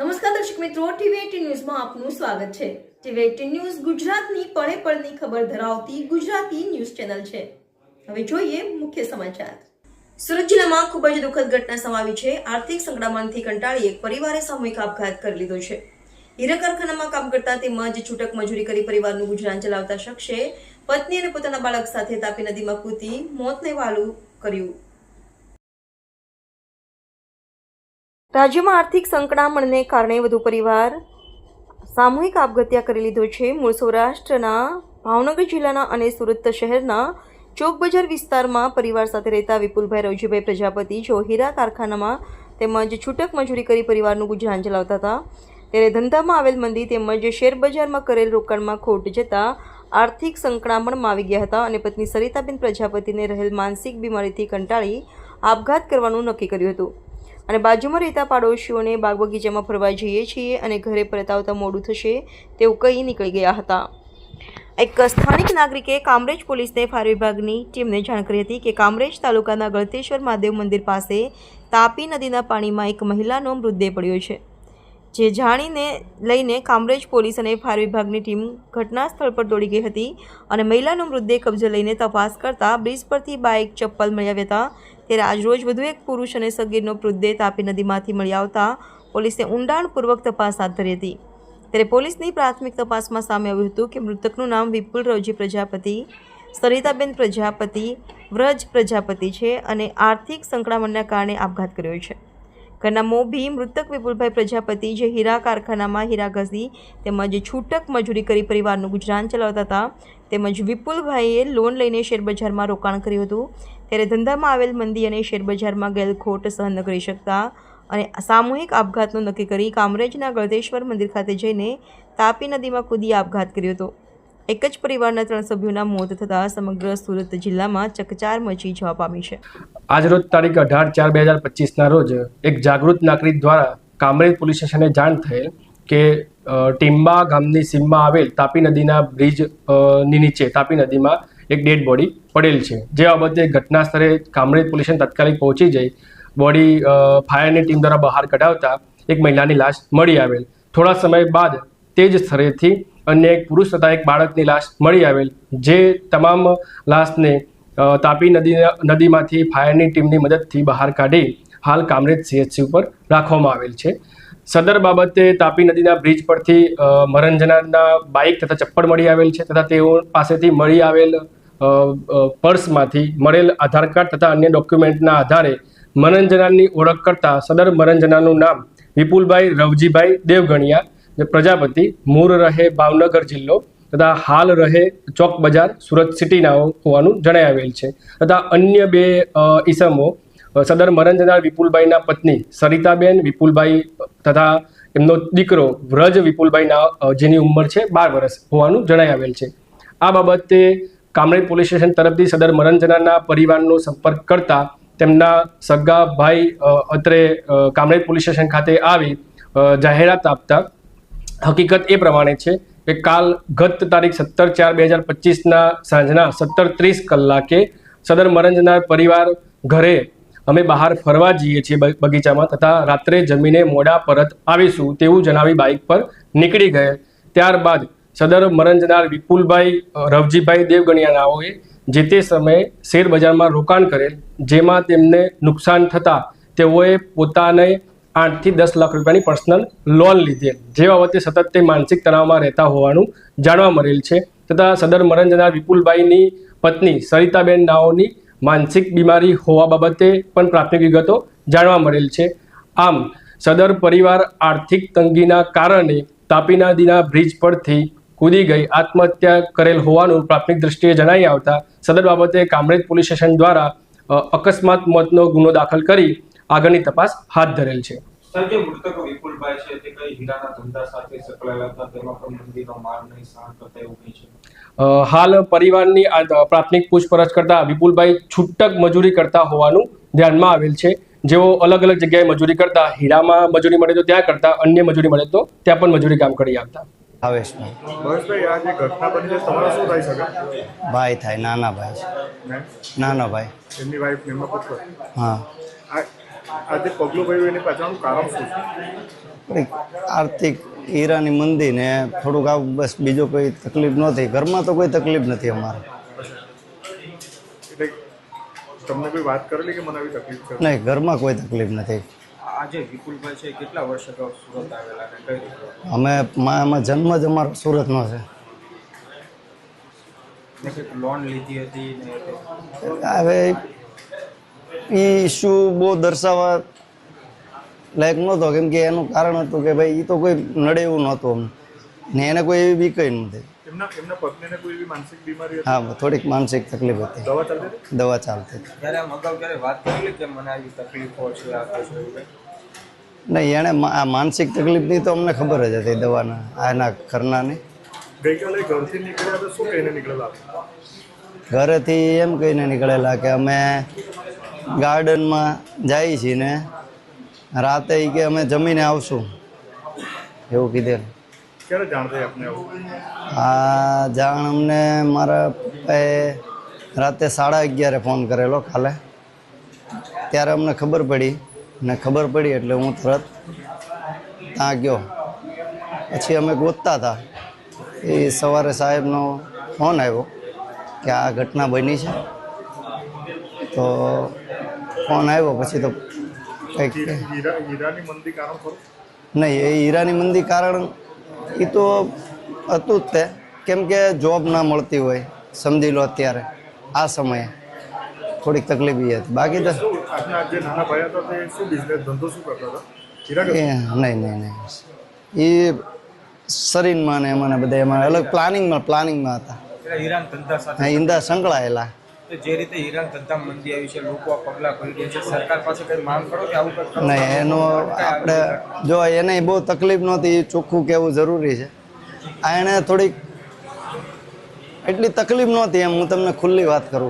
નમસ્કાર દર્શક મિત્રો, ટીવી ન્યૂઝમાં આપનું સ્વાગત છે. ટીવી ન્યૂઝ ગુજરાતની પળે પળની ખબર ધરાવતી ગુજરાતી ન્યૂઝ ચેનલ છે. હવે જોઈએ મુખ્ય સમાચાર. સુરત જિલ્લામાં ખૂબ જ દુઃખદ ઘટના સમાવી છે. આર્થિક સંકડામણથી કંટાળી એક પરિવારે સામૂહિક આપઘાત કરી લીધો છે. હીરા કારખાનામાં કામ કરતા તેમજ છૂટક મજૂરી કરી પરિવારનું ગુજરાન ચલાવતા શખ્સે પત્ની અને પોતાના બાળક સાથે તાપી નદીમાં કૂદી મોતને વાલું કર્યું. રાજ્યમાં આર્થિક સંકળામણને કારણે વધુ પરિવાર સામૂહિક આપઘત્યા કરી લીધો છે. મૂળ સૌરાષ્ટ્રના ભાવનગર જિલ્લાના અને સુરત શહેરના ચોક બજાર વિસ્તારમાં પરિવાર સાથે રહેતા વિપુલભાઈ રવજીભાઈ પ્રજાપતિ જો હીરા કારખાનામાં તેમજ છૂટક મજૂરી કરી પરિવારનું ગુજરાન ચલાવતા હતા. ત્યારે ધંધામાં આવેલ મંદી તેમજ શેરબજારમાં કરેલ રોકાણમાં ખોટ જતા આર્થિક સંકળામણમાં આવી ગયા હતા અને પત્ની સરિતાબેન પ્રજાપતિને રહેલ માનસિક બીમારીથી કંટાળી આપઘાત કરવાનું નક્કી કર્યું હતું. અને બાજુમાં રહેતા પાડોશીઓને બાગ બગીચામાં ફરવા જઈએ છીએ અને ઘરે પરત આવતા મોડું થશે તેવું કહી નીકળી ગયા હતા. એક સ્થાનિક નાગરિકે કામરેજ પોલીસને ફાયર વિભાગની ટીમને જાણ કરી હતી કે કામરેજ તાલુકાના ગળતેશ્વર મહાદેવ મંદિર પાસે તાપી નદીના પાણીમાં એક મહિલાનો મૃતદેહ પડ્યો છે. જે જાણીને લઈને કામરેજ પોલીસ અને ફાયર વિભાગની ટીમ ઘટના સ્થળ પર દોડી ગઈ હતી અને મહિલાનો મૃતદેહ કબજે લઈને તપાસ કરતા બ્રિજ પરથી બાઇક ચપ્પલ મળી આવ્યા હતા. ત્યારે આજરોજ વધુ એક પુરુષ અને સગીરનો મૃતદેહ તાપી નદીમાંથી મળી આવતા પોલીસે ઊંડાણપૂર્વક તપાસ હાથ ધરી હતી. ત્યારે પોલીસની પ્રાથમિક તપાસમાં સામે આવ્યું હતું કે મૃતકનું નામ વિપુલ રવજી પ્રજાપતિ, સરિતાબેન પ્રજાપતિ, વ્રજ પ્રજાપતિ છે અને આર્થિક સંકળામણના કારણે આપઘાત કર્યો છે. ઘરના મોભી મૃતક વિપુલભાઈ પ્રજાપતિ, જે હીરા કારખાનામાં હીરા ઘસી તેમજ છૂટક મજૂરી કરી પરિવારનું ગુજરાન ચલાવતા હતા, તેમજ વિપુલભાઈએ લોન લઈને શેરબજારમાં રોકાણ કર્યું હતું. ત્યારે ધંધામાં આવેલ મંદી અને શેરબજારમાં ગેલખોટ સહન ન કરી શકતા અને સામૂહિક આપઘાતનું નક્કી કરી કામરેજના ગળતેશ્વર મંદિર ખાતે જઈને તાપી નદીમાં કૂદી આપઘાત કર્યો હતો. એક જ પરિવારના ત્રણ સભ્યોના મોત થતાં સમગ્ર સુરત જિલ્લામાં ચકચાર મચી જવા પામી છે. આજરોજ તારીખ અઢાર ચાર બે હજાર પચીસના રોજ એક જાગૃત નાગરિક દ્વારા કામરેજ પોલીસ સ્ટેશને જાણ થયેલ કે ટીમ્બા ગામની સીમમાં આવેલ તાપી નદીના બ્રિજની નીચે, તાપી નદીમાં એક ડેડ બોડી પડેલ છે. જે બાબતે ઘટના સ્થળે કામરેજ પોલીસ તાત્કાલિક પહોંચી જઈ બોડી ફાયરની ટીમ દ્વારા બહાર કઢાવતા એક મહિલાની લાશ મળી આવેલ. થોડા સમય બાદ તે જ સ્થળેથી અન્ય એક પુરુષ તથા એક બાળકની લાશ મળી આવેલ જે તમામ લાશને તાપી નદી નદીમાંથી ફાયરની ટીમની મદદથી બહાર કાઢી હાલ કામરેજ સીએચસી ઉપર રાખવામાં આવેલ છે. સદર બાબતે તાપી નદીના બ્રિજ પરથી અ, મરંજનાના બાઇક તથા ચપ્પલ મળી આવેલ છે તથા તેઓ પાસેથી મળી આવેલ પર્સમાંથી મળેલ આધાર કાર્ડ તથા અન્ય ડોક્યુમેન્ટના આધારે મરંજનાની ઓળખ કરતા સદર મરંજનાનું નામ વિપુલભાઈ રવજીભાઈ દેવગણિયા પ્રજાપતિ મૂળ રહે ભાવનગર જિલ્લો તથા હાલ રહે ચોક બજાર સુરત સિટીના હોવાનું જણાઈ આવેલ છે. તથા અન્ય બે ઈસમો સદર મરંજનાર વિપુલભાઈના પત્ની સરિતાબેન વિપુલભાઈ તથા એમનો દીકરો વ્રજ વિપુલભાઈના જેની ઉંમર છે બાર વર્ષ હોવાનું જણાઈ આવેલ છે. આ બાબતે કામરેજ પોલીસ સ્ટેશન તરફથી સદર મરંજનાના પરિવારનો સંપર્ક કરતા તેમના સગા ભાઈ અત્રે કામરેજ પોલીસ સ્ટેશન ખાતે આવી જાહેરાત આપતા હકીકત એ પ્રમાણે છે કે કાલ ગત તારીખ સત્તર ચાર બે હજાર પચીસના સાંજના સત્તર ત્રીસ કલાકે સદર મરંજનાર પરિવાર ઘરે અમે બહાર ફરવા જઈએ છીએ બગીચામાં તથા રાત્રે જમીને મોડા પરત આવીશું તેવું જણાવી બાઇક પર નીકળી ગયે. ત્યારબાદ સદર મરંજનાર વિપુલભાઈ રવજીભાઈ દેવગણિયા નાઓએ જે તે સમયે શેરબજારમાં રોકાણ કરેલ, જેમાં તેમને નુકસાન થતાં તેઓએ પોતાને આઠથી દસ લાખ રૂપિયાની પર્સનલ લોન લીધેલ. જે બાબતે સતત તે માનસિક તણાવમાં રહેતા હોવાનું જાણવા મળેલ છે. તથા સદર મરંજનાર વિપુલભાઈની પત્ની સરિતાબેન નાઓની માનસિક બીમારી હોવા બાબતે પણ પ્રાથમિક વિગતો જાણવા મળેલ છે. આમ, સદર પરિવાર આર્થિક તંગીના કારણે તાપી નદીના બ્રિજ પરથી કૂદી ગઈ, આત્મહત્યા કરેલ હોવાનું પ્રાથમિક દ્રષ્ટિએ જણાઈ આવતા સદર બાબતે કામરેજ પોલીસ સ્ટેશન દ્વારા અકસ્માત મોતનો ગુનો દાખલ કરી આગળની તપાસ હાથ ધરેલ છે. સર જે મૃતકો વિપુલભાઈ છે તે કઈ હીરાના ધંધા સાથે સંકળાયેલા હતા? તેમાં પણ મંદિરનો માર નહીં શાંત કરતા એવું કંઈ છે? હાલ પરિવારની પ્રાથમિક પૂછપરછ કરતા વિપુલભાઈ છૂટક મજૂરી કરતા હોવાનું ધ્યાનમાં આવેલ છે. જેઓ અલગ અલગ જગ્યાએ મજૂરી કરતા હીરામાં મજૂરી મળે તો ત્યાં કરતા અન્ય મજૂરી મળે તો ત્યાં પણ મજૂરી કામ કરી આવતા ભાવેશભાઈ. બસભાઈ આ જે ઘટના બની છે તમારા શું થઈ શકે? ભાઈ થાય નાના ભાઈ નાનો ભાઈ. એમની વાઈફ હા. આ આજે પગલું ભર્યું એની પાછળનું કારણ શું છે? આર્થિક હીરાની મંદી ને થોડુંક આવું બસ બીજો કોઈ તકલીફ નહોતી. ઘરમાં તો કોઈ તકલીફ નથી અમારે. તમને કોઈ વાત કરેલી કે મને આવી તકલીફ છે? નહીં ઘરમાં કોઈ તકલીફ નથી. આજે વિપુલભાઈ છે કેટલા વર્ષ અગાઉ સુરત આવેલા કઈ અમે મા- અમે જન્મ જ અમારો સુરતનો છે. લોન લીધી હતી ને હવે એ ઇસ્યુ બહુ દર્શાવવા લાયક નહોતો કેમ કે એનું કારણ હતું કે ભાઈ એ તો કોઈ નડે એવું નહોતું અમને. ને એને કોઈ એવી બી કંઈ નથી એમના એમના પત્નીને કોઈ એવી માનસિક બીમારી હતી? હા થોડીક માનસિક તકલીફ હતી. દવા ચાલતી? નહીં એણે આ માનસિક તકલીફની તો અમને ખબર જ હતી દવાના આના ખરનાની ગઈકાલે ઘરથી નીકળ્યા તો શું કહીને નીકળેલા? ઘરેથી એમ કહીને નીકળેલા કે અમે ગાર્ડનમાં જાય છીએ ને રાતે કે અમે જમીને આવશું. એવું કીધેલું. ક્યારે જાણ થઈ આપને આ જાણ અમને મારા પપ્પાએ રાતે સાડા અગિયારે ફોન કરેલો કાલે. ત્યારે અમને ખબર પડી ને ખબર પડી એટલે હું તરત ત્યાં ગયો. પછી અમે ગોતતા હતા. એ સવારે સાહેબનો ફોન આવ્યો કે આ ઘટના બની છે. તો ફોન આવ્યો પછી તો કંઈક નહીં એ હીરાની મંદી કારણ એ તો હતું જ તે. કેમ કે જોબ ના મળતી હોય સમજી લો અત્યારે આ સમયે. થોડીક તકલીફ હતી. બાકી તો શું આપના જે નાના ભાઈ હતા તે શું બિઝનેસ ધંધો શું કરતા હતા? હીરા એ નહીં નહીં નહીં. એ શરીરમાં ને એમાં બધા એમાં અલગ પ્લાનિંગમાં પ્લાનિંગમાં હતા. ઈંદા સંકળાયેલા. જે રીતે હીરાન ધંધા મંદી આવી છે, લોકો પગલાં ભરી રહ્યા છે, સરકાર પાસે કંઈ માંગ કરો કે આવું કરો નહીં, એનો આપણે જો એને બહુ તકલીફ નહોતી ચોખ્ખું કહેવું જરૂરી છે. આ એણે થોડીક એટલી તકલીફ નહોતી એમ હું તમને ખુલ્લી વાત કરું